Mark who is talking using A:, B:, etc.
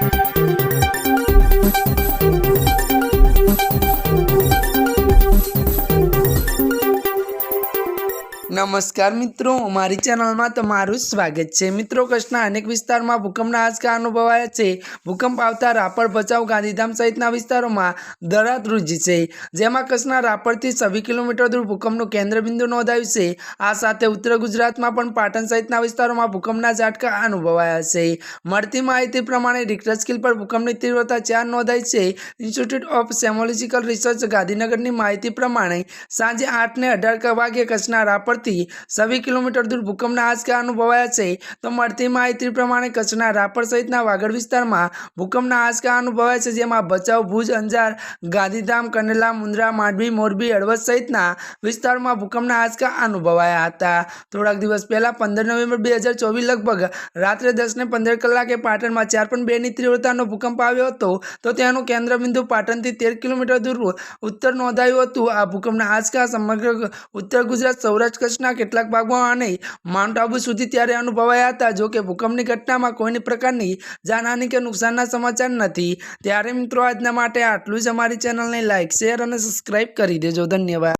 A: Thank you. નમસ્કાર મિત્રો મારી ચેનલમાં તમારું સ્વાગત છે. મિત્રો, કચ્છના અનેક વિસ્તારમાં ભૂકંપના આંચકા અનુભવાયા છે. ભૂકંપ આવતા રાપર, ભચાઉ, ગાંધીધામ સહિતના વિસ્તારોમાં દરાત રૂજી છે. જેમાં કચ્છના રાપરથી છવ્વીસ કિલોમીટર દૂર ભૂકંપનું કેન્દ્રબિંદુ નોંધાયું છે. આ સાથે ઉત્તર ગુજરાતમાં પણ પાટણ સહિતના વિસ્તારોમાં ભૂકંપના ઝાટકા અનુભવાયા છે. મળતી માહિતી પ્રમાણે રિક્ટર સ્કેલ પર ભૂકંપની તીવ્રતા ચાર નોંધાઈ છે. ઇન્સ્ટિટ્યૂટ ઓફ સેમોલોજીકલ રિસર્ચ ગાંધીનગરની માહિતી પ્રમાણે સાંજે આઠને અઢાર વાગે કચ્છના રાપરથી છવ્વીસ કિલોમીટર દૂર ભૂકંપના આંચકા અનુભવાયા છે. તો મળતી માહિતી પ્રમાણે કચ્છના રાપર સહિતના વાગડ વિસ્તારમાં ભૂકંપના આંચકા અનુભવાયા છે, જેમાં ભચાઉ, ભુજ, અંજાર, ગાંધીધામ, કંડલા, મુન્દ્રા, માંડવી, મોરબી, હળવદ સહિતના વિસ્તારોમાં ભૂકંપના આંચકા અનુભવાયા હતા. થોડાક દિવસ પહેલા પંદર નવેમ્બર બે હજાર ચોવીસ લગભગ રાત્રે દસ ને પંદર કલાકે પાટણમાં ચાર પણ બેની તીવ્રતાનો ભૂકંપ આવ્યો હતો. તો તેનું કેન્દ્રબિંદુ પાટણથી તેર કિલોમીટર દૂર ઉત્તર નોંધાયું હતું. આ ભૂકંપના આંચકા સમગ્ર ઉત્તર ગુજરાત, સૌરાષ્ટ્ર કચ્છના કેટલાક ભાગમાં અને માઉન્ટ આબુ સુધી ત્યારે અનુભવાયા હતા. જો કે ભૂકંપની ઘટનામાં કોઈની પ્રકારની જાનહાની કે નુકસાનના સમાચાર નથી. ત્યારે મિત્રો, આજના માટે આટલું જ. અમારી ચેનલને લાઇક શેર અને સબસ્ક્રાઈબ કરી દેજો. ધન્યવાદ.